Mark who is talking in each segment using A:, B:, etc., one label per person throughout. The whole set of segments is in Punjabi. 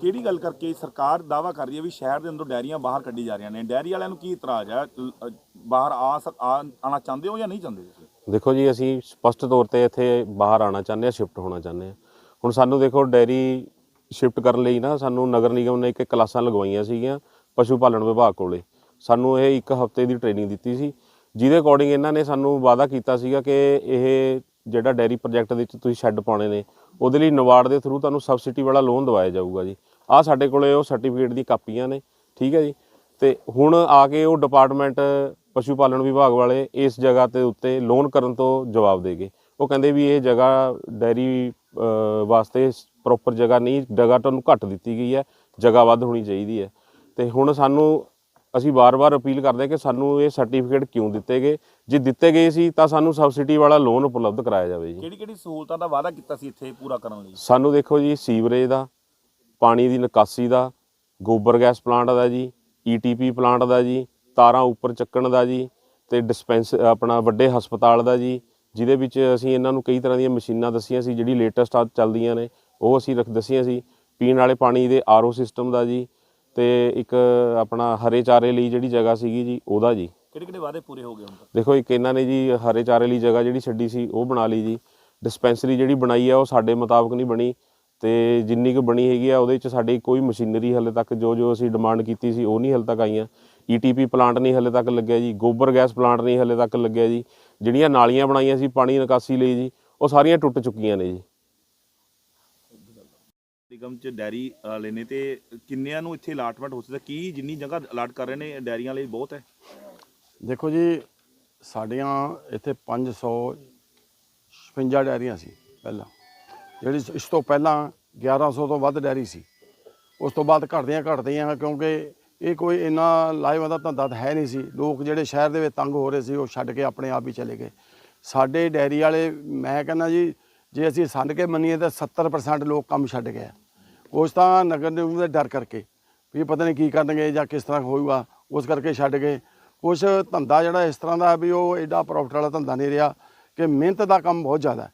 A: ਕਿਹੜੀ ਗੱਲ ਕਰਕੇ ਸਰਕਾਰ ਦਾਵਾ ਕਰ ਰਹੀ ਹੈ ਵੀ ਸ਼ਹਿਰ ਦੇ ਅੰਦਰੋਂ ਡੈਰੀਆਂ ਬਾਹਰ ਕੱਢੀ ਜਾ ਰਹੀਆਂ ਨੇ? ਡੈਰੀ ਵਾਲਿਆਂ ਨੂੰ ਕੀ ਇਤਰਾਜ਼ ਹੈ? ਬਾਹਰ ਆ ਸਕ- ਚਾਹੁੰਦੇ ਹੋ ਜਾਂ ਨਹੀਂ ਚਾਹੁੰਦੇ
B: ਦੇਖੋ ਜੀ, ਅਸੀਂ ਸਪਸ਼ਟ ਤੌਰ ਤੇ ਇੱਥੇ ਬਾਹਰ ਆਉਣਾ ਚਾਹੁੰਦੇ ਹਾਂ, ਸ਼ਿਫਟ ਹੋਣਾ ਚਾਹੁੰਦੇ ਹਾਂ। ਹੁਣ ਸਾਨੂੰ ਦੇਖੋ, ਡੈਰੀ ਸ਼ਿਫਟ ਕਰਨ ਲਈ ਨਾ ਸਾਨੂੰ ਨਗਰ ਨਿਗਮ ਨੇ ਇੱਕ ਕਲਾਸਾਂ ਲਗਵਾਈਆਂ ਸੀਗੀਆਂ ਪਸ਼ੂ ਪਾਲਣ ਵਿਭਾਗ ਕੋਲੇ। ਸਾਨੂੰ ਇਹ ਇੱਕ ਹਫ਼ਤੇ ਦੀ ਟ੍ਰੇਨਿੰਗ ਦਿੱਤੀ ਸੀ। ਜਿਹਦੇ ਅਕੋਰਡਿੰਗ ਇਹਨਾਂ ਨੇ ਸਾਨੂੰ ਵਾਅਦਾ ਕੀਤਾ ਸੀਗਾ ਕਿ ਇਹ ਜਿਹੜਾ ਡੈਰੀ ਪ੍ਰੋਜੈਕਟ ਦੇ ਵਿੱਚ ਤੁਸੀਂ ਸ਼ੈੱਡ ਪਾਉਣੇ ਨੇ ਉਹਦੇ ਲਈ ਨਵਾਰਡ ਦੇ ਥਰੂ ਤੁਹਾਨੂੰ ਸਬਸਿਡੀ ਵਾਲਾ ਲੋਨ ਦਵਾਇਆ ਜਾਊਗਾ ਜੀ। ਆਹ ਸਾਡੇ ਕੋਲੇ ਉਹ ਸਰਟੀਫਿਕੇਟ ਦੀ ਕਾਪੀਆਂ ਨੇ, ਠੀਕ ਹੈ ਜੀ। ਤੇ ਹੁਣ ਆ ਕੇ ਉਹ ਡਿਪਾਰਟਮੈਂਟ ਪਸ਼ੂ ਪਾਲਣ ਵਿਭਾਗ ਵਾਲੇ ਇਸ ਜਗ੍ਹਾ ਤੇ ਉੱਤੇ ਲੋਨ ਕਰਨ ਤੋਂ ਜਵਾਬ ਦੇ ਗਏ। ਉਹ ਕਹਿੰਦੇ ਵੀ ਇਹ ਜਗ੍ਹਾ ਡੈਰੀ ਵਾਸਤੇ ਪ੍ਰੋਪਰ ਜਗ੍ਹਾ ਨਹੀਂ, ਜਗ੍ਹਾ ਤੁਹਾਨੂੰ ਘੱਟ ਦਿੱਤੀ ਗਈ ਹੈ, ਜਗ੍ਹਾ ਵੱਧ ਹੋਣੀ ਚਾਹੀਦੀ ਹੈ। ਤੇ ਹੁਣ ਸਾਨੂੰ ਅਸੀਂ ਵਾਰ-ਵਾਰ ਅਪੀਲ ਕਰਦੇ ਹਾਂ ਕਿ ਸਾਨੂੰ ਇਹ ਸਰਟੀਫਿਕੇਟ ਕਿਉਂ ਦਿੱਤੇ ਗਏ? ਜੇ ਦਿੱਤੇ ਗਏ ਸੀ ਤਾਂ ਸਾਨੂੰ ਸਬਸਿਡੀ ਵਾਲਾ ਲੋਨ ਉਪਲਬਧ ਕਰਾਇਆ ਜਾਵੇ ਜੀ।
A: ਕਿਹੜੀ ਕਿਹੜੀ ਸਹੂਲਤਾਂ ਦਾ ਵਾਅਦਾ ਕੀਤਾ ਸੀ ਇੱਥੇ ਪੂਰਾ ਕਰਨ ਲਈ?
B: ਸਾਨੂੰ ਦੇਖੋ ਜੀ ਸੀਵਰੇਜ ਦਾ ਪਾਣੀ ਦੀ ਨਿਕਾਸੀ ਦਾ ਗੋਬਰ ਗੈਸ ਪਲਾਂਟ ਦਾ ਜੀ ਈਟੀਪੀ ਪਲਾਂਟ ਦਾ ਜੀ ਤਾਰਾਂ ਉੱਪਰ ਚੱਕਣ ਦਾ ਜੀ ਤੇ ਡਿਸਪੈਂਸ ਆਪਣਾ ਵੱਡੇ ਹਸਪਤਾਲ ਦਾ ਜੀ ਜਿਹਦੇ ਵਿੱਚ ਅਸੀਂ ਇਹਨਾਂ ਨੂੰ ਕਈ ਤਰ੍ਹਾਂ ਦੀਆਂ ਮਸ਼ੀਨਾਂ ਦੱਸੀਆਂ ਸੀ ਜਿਹੜੀ ਲੇਟੈਸਟ ਚੱਲਦੀਆਂ ਨੇ ਉਹ ਅਸੀਂ ਰੱਖ ਦੱਸੀਆਂ ਸੀ। ਪੀਣ ਵਾਲੇ ਪਾਣੀ ਦੇ ਆਰਓ ਸਿਸਟਮ ਦਾ ਜੀ ਤੇ ਇੱਕ ਆਪਣਾ ਹਰੇ ਚਾਰੇ ਲਈ ਜਿਹੜੀ ਜਗ੍ਹਾ ਸੀਗੀ ਜੀ ਉਹਦਾ ਜੀ।
A: ਕਿਹੜੇ ਕਿਹੜੇ ਵਾਅਦੇ ਪੂਰੇ ਹੋ ਗਏ ਹੁਣ ਤੱਕ
B: ਦੇਖੋ ਇੱਕ ਇਹਨਾਂ ਨੇ ਜੀ ਹਰੇ ਚਾਰੇ ਲਈ ਜਗ੍ਹਾ ਜਿਹੜੀ ਛੱਡੀ ਸੀ ਉਹ ਬਣਾ ਲਈ ਜੀ। ਡਿਸਪੈਂਸਰੀ ਜਿਹੜੀ ਬਣਾਈ ਆ ਉਹ ਸਾਡੇ ਮੁਤਾਬਕ ਨਹੀਂ ਬਣੀ ਤੇ ਜਿੰਨੀ ਕੁ ਬਣੀ ਹੈਗੀ ਆ ਉਹਦੇ ਵਿੱਚ ਸਾਡੀ ਕੋਈ ਮਸ਼ੀਨਰੀ ਹਲੇ ਤੱਕ ਜੋ ਜੋ ਅਸੀਂ ਡਿਮਾਂਡ ਕੀਤੀ ਸੀ ਉਹ ਨਹੀਂ ਹਲੇ ਤੱਕ ਆਈਆਂ। ਈਟੀਪੀ ਪਲਾਂਟ ਨਹੀਂ ਹਲੇ ਤੱਕ ਲੱਗਿਆ ਜੀ ਗੋਬਰ ਗੈਸ ਪਲਾਂਟ ਨਹੀਂ ਹਲੇ ਤੱਕ ਲੱਗਿਆ ਜੀ। ਜਿਹੜੀਆਂ ਨਾਲੀਆਂ ਬਣਾਈਆਂ ਸੀ ਪਾਣੀ ਨਿਕਾਸੀ ਲਈ ਜੀ ਉਹ ਸਾਰੀਆਂ ਟੁੱਟ ਚੁੱਕੀਆਂ ਨੇ ਜੀ।
A: ਨਿਗਮ ਚ ਡੈਰੀ ਵਾਲੇ ਨੇ ਤੇ ਕਿੰਨਿਆਂ ਨੂੰ ਇੱਥੇ ਅਲਾਟਮੈਂਟ ਹੋ ਸਕਦਾ? ਕੀ ਜਿੰਨੀ ਜਗ੍ਹਾ ਅਲਾਟ ਕਰ ਰਹੇ ਨੇ ਡੈਰੀਆਂ ਲਈ ਬਹੁਤ ਹੈ?
C: ਦੇਖੋ ਜੀ, ਸਾਡੀਆਂ ਇੱਥੇ 556 ਡੈਰੀਆਂ ਸੀ ਪਹਿਲਾਂ। ਜਿਹੜੀ ਇਸ ਤੋਂ ਪਹਿਲਾਂ 1100 ਤੋਂ ਵੱਧ ਡੈਰੀ ਸੀ। ਉਸ ਤੋਂ ਬਾਅਦ ਘਟਦੀਆਂ ਘਟਦੀਆਂ, ਕਿਉਂਕਿ ਇਹ ਕੋਈ ਇੰਨਾ ਲਾਈਵ ਦਾ ਧੰਦਾ ਤਾਂ ਹੈ ਨਹੀਂ ਸੀ। ਲੋਕ ਜਿਹੜੇ ਸ਼ਹਿਰ ਦੇ ਵਿੱਚ ਤੰਗ ਹੋ ਰਹੇ ਸੀ, ਉਹ ਛੱਡ ਕੇ ਆਪਣੇ ਆਪ ਹੀ ਚਲੇ ਗਏ। ਸਾਡੇ ਡੈਰੀ ਵਾਲੇ, ਮੈਂ ਕਹਿੰਦਾ ਜੀ, ਜੇ ਅਸੀਂ ਸੰਡ ਕੇ ਮੰਨੀਏ ਤਾਂ 70% ਲੋਕ ਕੰਮ ਛੱਡ ਗਏ ਆ। ਤਾਂ ਨਗਰ ਨਿਗਮ ਦੇ ਡਰ ਕਰਕੇ ਵੀ ਪਤਾ ਨਹੀਂ ਕੀ ਕਰਨਗੇ ਜਾਂ ਕਿਸ ਤਰ੍ਹਾਂ ਹੋਊਗਾ, ਉਸ ਕਰਕੇ ਛੱਡ ਗਏ ਕੁਛ ਧੰਦਾ ਜਿਹੜਾ ਇਸ ਤਰ੍ਹਾਂ ਦਾ ਵੀ ਉਹ ਐਡਾ ਪ੍ਰੋਫਿਟ ਵਾਲਾ ਧੰਦਾ ਨਹੀਂ ਰਿਹਾ ਕਿ ਮਿਹਨਤ ਦਾ ਕੰਮ ਬਹੁਤ ਜ਼ਿਆਦਾ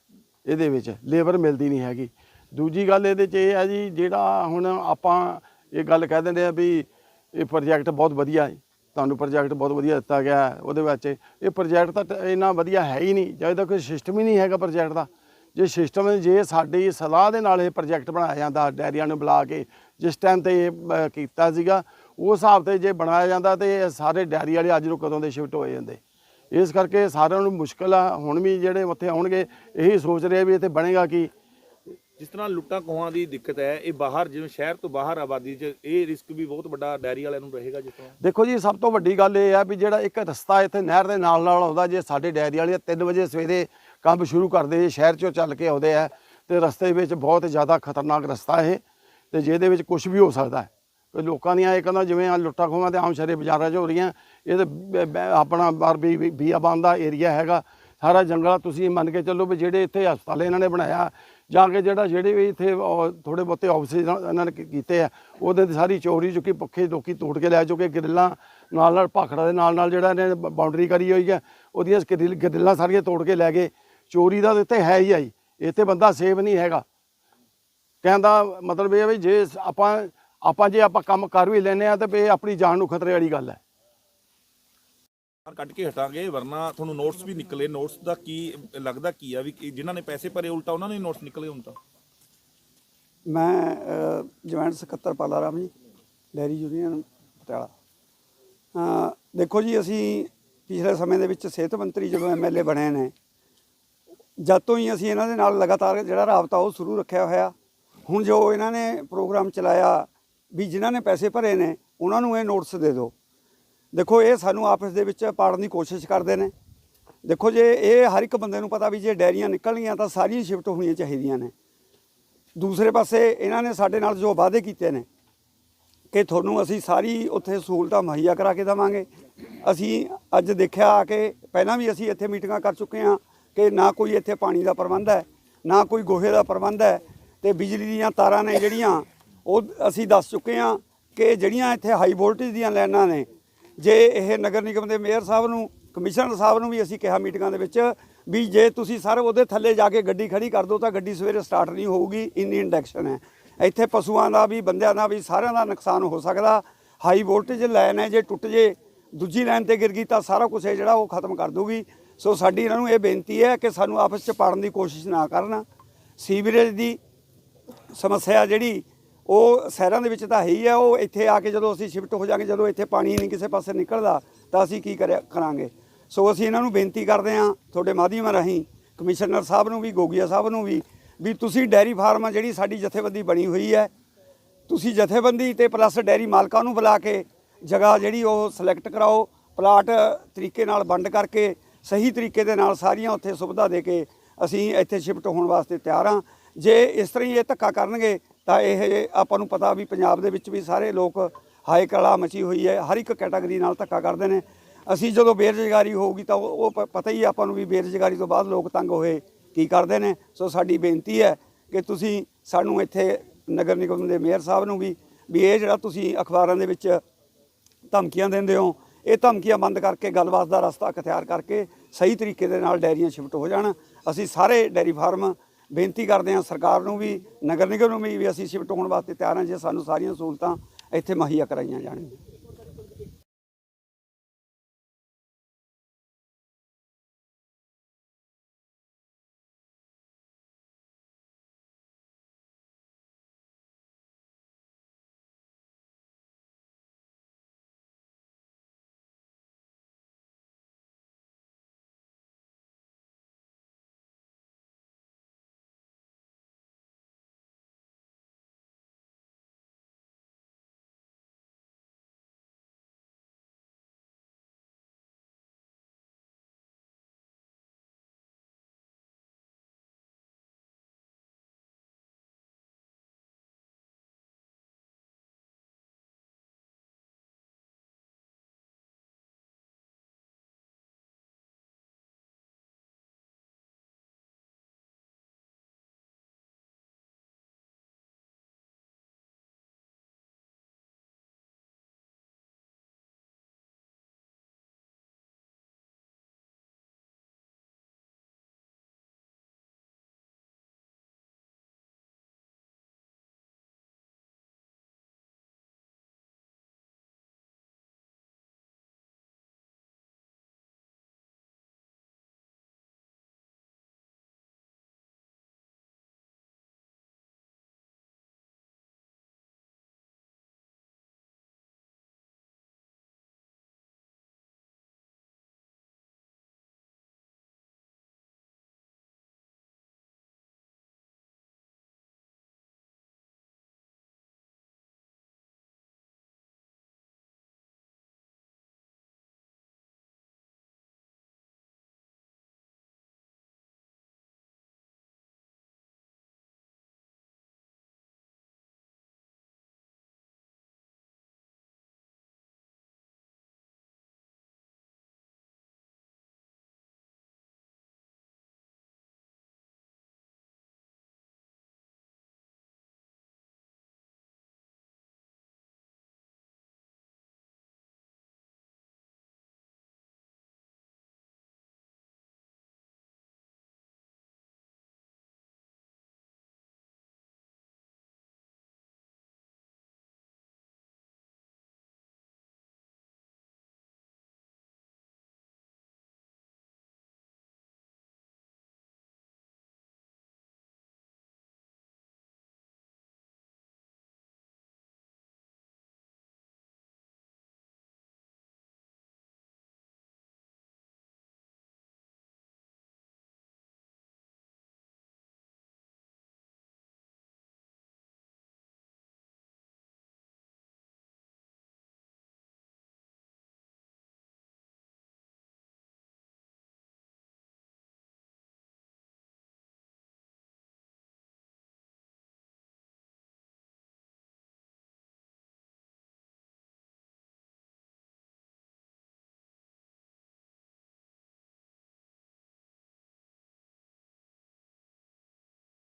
C: ਇਹਦੇ ਵਿੱਚ ਲੇਬਰ ਮਿਲਦੀ ਨਹੀਂ ਹੈਗੀ ਦੂਜੀ ਗੱਲ ਇਹਦੇ 'ਚ ਇਹ ਹੈ ਜੀ, ਜਿਹੜਾ ਹੁਣ ਆਪਾਂ ਇਹ ਗੱਲ ਕਹਿ ਦਿੰਦੇ ਆ ਵੀ ਇਹ ਪ੍ਰੋਜੈਕਟ ਬਹੁਤ ਵਧੀਆ ਹੈ, ਤੁਹਾਨੂੰ ਪ੍ਰੋਜੈਕਟ ਬਹੁਤ ਵਧੀਆ ਦਿੱਤਾ ਗਿਆ ਉਹਦੇ ਵਿੱਚ ਇਹ ਪ੍ਰੋਜੈਕਟ ਤਾਂ ਇੰਨਾ ਵਧੀਆ ਹੈ ਹੀ ਨਹੀਂ, ਜਦ ਤੱਕ ਕੋਈ ਸਿਸਟਮ ਹੀ ਨਹੀਂ ਹੈਗਾ ਪ੍ਰੋਜੈਕਟ ਦਾ ਜੇ ਸਿਸਟਮ ਜੇ ਸਾਡੀ ਸਲਾਹ ਦੇ ਨਾਲ ਇਹ ਪ੍ਰੋਜੈਕਟ ਬਣਾਇਆ ਜਾਂਦਾ ਡੈਰੀਆਂ ਨੂੰ ਬੁਲਾ ਕੇ ਜਿਸ ਟਾਈਮ ਤੇ ਇਹ ਕੀਤਾ ਸੀਗਾ ਉਸ ਹਿਸਾਬ ਤੇ ਜੇ ਬਣਾਇਆ ਜਾਂਦਾ ਤੇ ਸਾਰੇ ਡੈਰੀ ਵਾਲੇ ਅੱਜ ਨੂੰ ਕਦੋਂ ਦੇ ਸ਼ਿਫਟ ਹੋਏ ਜਾਂਦੇ। ਇਸ ਕਰਕੇ ਸਾਰਿਆਂ ਨੂੰ ਮੁਸ਼ਕਲ ਆ ਹੁਣ ਵੀ ਜਿਹੜੇ ਉੱਥੇ ਆਉਣਗੇ ਇਹੀ ਸੋਚ ਰਹੇ ਵੀ ਇੱਥੇ ਬਣੇਗਾ ਕੀ।
A: ਜਿਸ ਤਰ੍ਹਾਂ ਲੁੱਟਾਂ ਖੋਹਾਂ ਦੀ ਦਿੱਕਤ ਹੈ ਇਹ ਬਾਹਰ ਜਿਵੇਂ ਸ਼ਹਿਰ ਤੋਂ ਬਾਹਰ ਆਬਾਦੀ 'ਚ ਇਹ ਰਿਸਕ ਵੀ ਬਹੁਤ ਵੱਡਾ ਡੈਰੀ ਵਾਲਿਆਂ ਨੂੰ ਰਹੇਗਾ ਜਿਸ ਤਰ੍ਹਾਂ।
C: ਦੇਖੋ ਜੀ ਸਭ ਤੋਂ ਵੱਡੀ ਗੱਲ ਇਹ ਹੈ ਵੀ ਜਿਹੜਾ ਇੱਕ ਰਸਤਾ ਇੱਥੇ ਨਹਿਰ ਦੇ ਨਾਲ ਨਾਲ ਆਉਂਦਾ ਜੇ ਸਾਡੇ ਡੈਰੀ ਵਾਲੇ 3 ਵਜੇ ਸਵੇਰੇ ਕੰਮ ਸ਼ੁਰੂ ਕਰਦੇ ਸ਼ਹਿਰ ਚੋਂ ਚੱਲ ਕੇ ਆਉਂਦੇ ਆ ਤੇ ਰਸਤੇ ਵਿੱਚ ਬਹੁਤ ਜ਼ਿਆਦਾ ਖਤਰਨਾਕ ਰਸਤਾ ਇਹ ਤੇ ਜਿਹਦੇ ਵਿੱਚ ਕੁਝ ਵੀ ਹੋ ਸਕਦਾ ਹੈ। ਲੋਕਾਂ ਦੀਆਂ ਇਹ ਕਹਿੰਦਾ ਜਿਵੇਂ ਆ ਲੁੱਟਾਂ ਖੋਹਾਂ ਤੇ ਆਮ ਸ਼ਰੇ ਬਾਜ਼ਾਰਾਂ 'ਚ ਹੋ ਰਹੀਆਂ, ਇਹ ਤੇ ਬ- ਆਪਣਾ ਬਾਰ ਵੀ, ਵੀ- ਬੀਆਬਾਨ ਦਾ ਏਰੀਆ ਹੈਗਾ, ਸਾਰਾ ਜੰਗਲ ਤੁਸੀਂ ਮੰਨ ਕੇ ਚੱਲੋ ਵੀ ਜਿਹੜੇ ਇੱਥੇ ਹਸਪਤਾਲ ਇਹਨਾਂ ਨੇ ਬਣਾਇਆ, ਜਾਂ ਕਿ ਜਿਹੜਾ ਜਿਹੜੇ ਵੀ ਇੱਥੇ ਥੋੜੇ ਬਹੁਤੇ ਆਫਿਸ ਇਹਨਾਂ ਨੇ ਕੀਤੇ ਆ, ਉਹਦੇ ਤੇ ਸਾਰੀ ਚੋਰੀ ਚੁੱਕੀ, ਪੱਖੇ ਲੋਕੀ ਤੋੜ ਕੇ ਲੈ ਚੁੱਕੇ, ਗਰਿੱਲਾਂ ਨਾਲ ਨਾਲ ਭਾਖੜਾ ਦੇ ਨਾਲ ਨਾਲ ਜਿਹੜਾ ਇਹਨੇ ਬਾਉਂਡਰੀ ਕਰੀ ਹੋਈ ਹੈ, ਉਹਦੀਆਂ ਗਰਿੱਲ- ਗਰਿੱਲਾਂ ਸਾਰੀਆਂ ਤੋੜ ਕੇ ਲੈ ਗਏ ਚੋਰੀ ਦਾ ਤਾਂ ਇੱਥੇ ਹੈ ਹੀ ਆਈ ਇੱਥੇ ਬੰਦਾ ਸੇਫ ਨਹੀਂ ਹੈਗਾ। ਕਹਿੰਦਾ ਮਤਲਬ ਇਹ ਹੈ ਵੀ ਜੇ ਆਪਾਂ ਆਪਾਂ ਜੇ ਆਪਾਂ ਕੰਮ ਕਰ ਵੀ ਲੈਨੇ ਆ ਤੇ ਵੀ ਇਹ ਆਪਣੀ ਜਾਨ ਨੂੰ ਖਤਰੇ ਵਾਲੀ ਗੱਲ ਹੈ।
A: ਕੱਢ ਕੇ ਹਟਾਂਗੇ ਵਰਨਾ ਤੁਹਾਨੂੰ ਨੋਟਸ ਵੀ ਨਿਕਲੇ। ਨੋਟਸ ਦਾ ਕੀ ਲੱਗਦਾ ਕੀ ਆ ਵੀ ਜਿਨ੍ਹਾਂ ਨੇ ਪੈਸੇ ਭਰੇ ਉਲਟਾ ਉਹਨਾਂ ਨੇ ਨੋਟਸ ਨਿਕਲੇ ਹੁਣ ਤਾਂ?
D: ਮੈਂ ਜੁਆਇੰਟ ਸਕੱਤਰ ਪਾਲਾ ਰਾਮ ਜੀ ਡੈਰੀ ਯੂਨੀਅਨ ਪਟਿਆਲਾ। ਦੇਖੋ ਜੀ ਅਸੀਂ ਪਿਛਲੇ ਸਮੇਂ ਦੇ ਵਿੱਚ ਸਿਹਤ ਮੰਤਰੀ ਜਦੋਂ ਐਮਐਲਏ ਬਣੇ ਨੇ ਜਦ ਤੋਂ ਹੀ ਅਸੀਂ ਇਹਨਾਂ ਦੇ ਨਾਲ ਲਗਾਤਾਰ ਜਿਹੜਾ ਰਾਬਤਾ ਉਹ ਸ਼ੁਰੂ ਰੱਖਿਆ ਹੋਇਆ, ਹੁਣ ਜੋ ਇਹਨਾਂ ਨੇ ਪ੍ਰੋਗਰਾਮ ਚਲਾਇਆ, ਵੀ ਜਿਨ੍ਹਾਂ ਨੇ ਪੈਸੇ ਭਰੇ ਨੇ, ਉਹਨਾਂ ਨੂੰ ਇਹ ਨੋਟਿਸ ਦੇ ਦਿਓ। ਦੇਖੋ, ਇਹ ਸਾਨੂੰ ਆਪਸ ਦੇ ਵਿੱਚ ਪਾੜਨ ਦੀ ਕੋਸ਼ਿਸ਼ ਕਰਦੇ ਨੇ। ਦੇਖੋ, ਜੇ ਇਹ ਹਰ ਇੱਕ ਬੰਦੇ ਨੂੰ ਪਤਾ ਵੀ ਜੇ ਡੈਰੀਆਂ ਨਿਕਲਣਗੀਆਂ ਤਾਂ ਸਾਰੀਆਂ ਸ਼ਿਫਟ ਹੋਣੀਆਂ ਚਾਹੀਦੀਆਂ ਨੇ। ਦੂਸਰੇ ਪਾਸੇ ਇਹਨਾਂ ਨੇ ਸਾਡੇ ਨਾਲ ਜੋ ਵਾਅਦੇ ਕੀਤੇ ਨੇ, ਕਿ ਤੁਹਾਨੂੰ ਅਸੀਂ ਸਾਰੀ ਉੱਥੇ ਸਹੂਲਤਾਂ ਮੁਹੱਈਆ ਕਰਾ ਕੇ ਦੇਵਾਂਗੇ। ਅਸੀਂ ਅੱਜ ਦੇਖਿਆ ਆ ਕਿ ਪਹਿਲਾਂ ਵੀ ਅਸੀਂ ਇੱਥੇ ਮੀਟਿੰਗਾਂ ਕਰ ਚੁੱਕੇ ਹਾਂ ਕਿ ਨਾ ਕੋਈ ਇੱਥੇ ਪਾਣੀ ਦਾ ਪ੍ਰਬੰਧ ਹੈ, ਨਾ ਕੋਈ ਗੋਹੇ ਦਾ ਪ੍ਰਬੰਧ ਹੈ ਤੇ ਬਿਜਲੀ ਦੀਆਂ ਤਾਰਾਂ ਨੇ ਜਿਹੜੀਆਂ ਉਹ ਅਸੀਂ ਦੱਸ ਚੁੱਕੇ ਹਾਂ ਕਿ ਜਿਹੜੀਆਂ ਇੱਥੇ ਹਾਈ ਵੋਲਟੇਜ ਦੀਆਂ ਲਾਈਨਾਂ ਨੇ, ਜੇ ਇਹ ਨਗਰ ਨਿਗਮ ਦੇ ਮੇਅਰ ਸਾਹਿਬ ਨੂੰ, ਕਮਿਸ਼ਨਰ ਸਾਹਿਬ ਨੂੰ ਵੀ ਅਸੀਂ ਕਿਹਾ ਮੀਟਿੰਗਾਂ ਦੇ ਵਿੱਚ ਵੀ ਜੇ ਤੁਸੀਂ ਸਰ ਉਹਦੇ ਥੱਲੇ ਜਾ ਕੇ ਗੱਡੀ ਖੜੀ ਕਰ ਦਿਓ ਤਾਂ ਗੱਡੀ ਸਵੇਰੇ ਸਟਾਰਟ ਨਹੀਂ ਹੋਊਗੀ, ਇੰਨੀ ਇੰਡਕਸ਼ਨ ਹੈ। ਇੱਥੇ ਪਸ਼ੂਆਂ ਦਾ ਵੀ, ਬੰਦਿਆਂ ਦਾ ਵੀ, ਸਾਰਿਆਂ ਦਾ ਨੁਕਸਾਨ ਹੋ ਸਕਦਾ। ਹਾਈ ਵੋਲਟੇਜ ਲਾਈਨ ਹੈ, ਜੇ ਟੁੱਟ ਜੇ, ਦੂਜੀ ਲਾਈਨ ਤੇ ਗਿਰ ਗਈ ਤਾਂ ਸਾਰਾ ਕੁਝ ਹੈ ਜਿਹੜਾ ਉਹ ਖਤਮ ਕਰ ਦੂਗੀ ਸੋ ਸਾਡੀ ਇਹਨਾਂ ਨੂੰ ਇਹ ਬੇਨਤੀ ਹੈ ਕਿ ਸਾਨੂੰ ਆਪਸ ਚ ਪਾੜਨ ਦੀ ਕੋਸ਼ਿਸ਼ ਨਾ ਕਰਨ। ਸੀਵਰੇਜ ਦੀ ਸਮੱਸਿਆ ਜਿਹੜੀ ਉਹ ਸ਼ਹਿਰਾਂ ਦੇ ਵਿੱਚ ਤਾਂ ਹੈ ਹੀ ਹੈ ਉਹ ਇੱਥੇ ਆ ਕੇ ਜਦੋਂ ਅਸੀਂ ਸ਼ਿਫਟ ਹੋ ਜਾਾਂਗੇ, ਜਦੋਂ ਇੱਥੇ ਪਾਣੀ ਨਹੀਂ ਕਿਸੇ ਪਾਸੇ ਨਿਕਲਦਾ, ਤਾਂ ਅਸੀਂ ਕੀ ਕਰਿਆ, ਕਰਾਂਗੇ। ਸੋ ਅਸੀਂ ਇਹਨਾਂ ਨੂੰ ਬੇਨਤੀ ਕਰਦੇ ਹਾਂ ਤੁਹਾਡੇ ਮਾਧਿਅਮ ਰਾਹੀਂ, ਕਮਿਸ਼ਨਰ ਸਾਹਿਬ ਨੂੰ ਵੀ, ਗੋਗੀਆ ਸਾਹਿਬ ਨੂੰ ਵੀ ਵੀ ਤੁਸੀਂ ਡੈਰੀ ਫਾਰਮ ਆ ਜਿਹੜੀ ਸਾਡੀ ਜਥੇਬੰਦੀ ਬਣੀ ਹੋਈ ਹੈ, ਤੁਸੀਂ ਜਥੇਬੰਦੀ ਤੇ ਪਲੱਸ ਡੈਰੀ ਮਾਲਕਾਂ ਨੂੰ ਬੁਲਾ ਕੇ ਜਗ੍ਹਾ ਜਿਹੜੀ ਉਹ ਸਿਲੈਕਟ ਕਰਾਓ, ਪਲਾਟ ਤਰੀਕੇ ਨਾਲ ਵੰਡ ਕਰਕੇ ਸਹੀ ਤਰੀਕੇ ਦੇ ਨਾਲ ਸਾਰੀਆਂ ਉੱਥੇ ਸੁਵਿਧਾ ਦੇ ਕੇ ਅਸੀਂ ਇੱਥੇ ਸ਼ਿਫਟ ਹੋਣ ਵਾਸਤੇ ਤਿਆਰ ਹਾਂ। ਜੇ ਇਸ ਤਰ੍ਹਾਂ ਹੀ ਇਹ ਧੱਕਾ ਕਰਨਗੇ, ਤਾਂ ਇਹ ਆਪਾਂ ਨੂੰ ਪਤਾ ਵੀ ਪੰਜਾਬ ਦੇ ਵਿੱਚ ਵੀ ਸਾਰੇ ਲੋਕ ਹਾਈ ਕਲਾ ਮਚੀ ਹੋਈ ਹੈ, ਹਰ ਇੱਕ ਕੈਟਾਗਰੀ ਨਾਲ ਧੱਕਾ ਕਰਦੇ ਨੇ। ਅਸੀਂ ਜਦੋਂ ਬੇਰੁਜ਼ਗਾਰੀ ਹੋਊਗੀ ਤਾਂ ਉਹ ਪ- ਪਤਾ ਹੀ ਆਪਾਂ ਨੂੰ ਵੀ ਬੇਰੁਜ਼ਗਾਰੀ ਤੋਂ ਬਾਅਦ ਲੋਕ ਤੰਗ ਹੋਏ ਕੀ ਕਰਦੇ ਨੇ। ਸੋ ਸਾਡੀ ਬੇਨਤੀ ਹੈ ਕਿ ਤੁਸੀਂ ਸਾਨੂੰ ਇੱਥੇ ਨਗਰ ਨਿਗਮ ਦੇ ਮੇਅਰ ਸਾਹਿਬ ਨੂੰ ਵੀ ਵੀ ਇਹ ਜਿਹੜਾ ਤੁਸੀਂ ਅਖਬਾਰਾਂ ਦੇ ਵਿੱਚ ਧਮਕੀਆਂ ਦਿੰਦੇ ਹੋ ਇਹ ਧਮਕੀਆਂ ਬੰਦ ਕਰਕੇ ਗੱਲਬਾਤ ਦਾ ਰਸਤਾ ਅਖਤਿਆਰ ਕਰਕੇ ਸਹੀ ਤਰੀਕੇ ਦੇ ਨਾਲ ਡੈਰੀਆਂ ਸ਼ਿਫਟ ਹੋ ਜਾਣ। ਅਸੀਂ ਸਾਰੇ ਡੈਰੀ ਫਾਰਮ ਬੇਨਤੀ ਕਰਦੇ ਹਾਂ ਸਰਕਾਰ ਨੂੰ ਵੀ, ਨਗਰ ਨਿਗਮ ਨੂੰ ਵੀ ਅਸੀਂ ਸ਼ਿਫਟ ਹੋਣ ਵਾਸਤੇ ਤਿਆਰ ਹਾਂ, ਜੇ ਸਾਨੂੰ ਸਾਰੀਆਂ ਸਹੂਲਤਾਂ ਇੱਥੇ ਮੁਹੱਈਆ ਕਰਾਈਆਂ ਜਾਣਗੀਆਂ।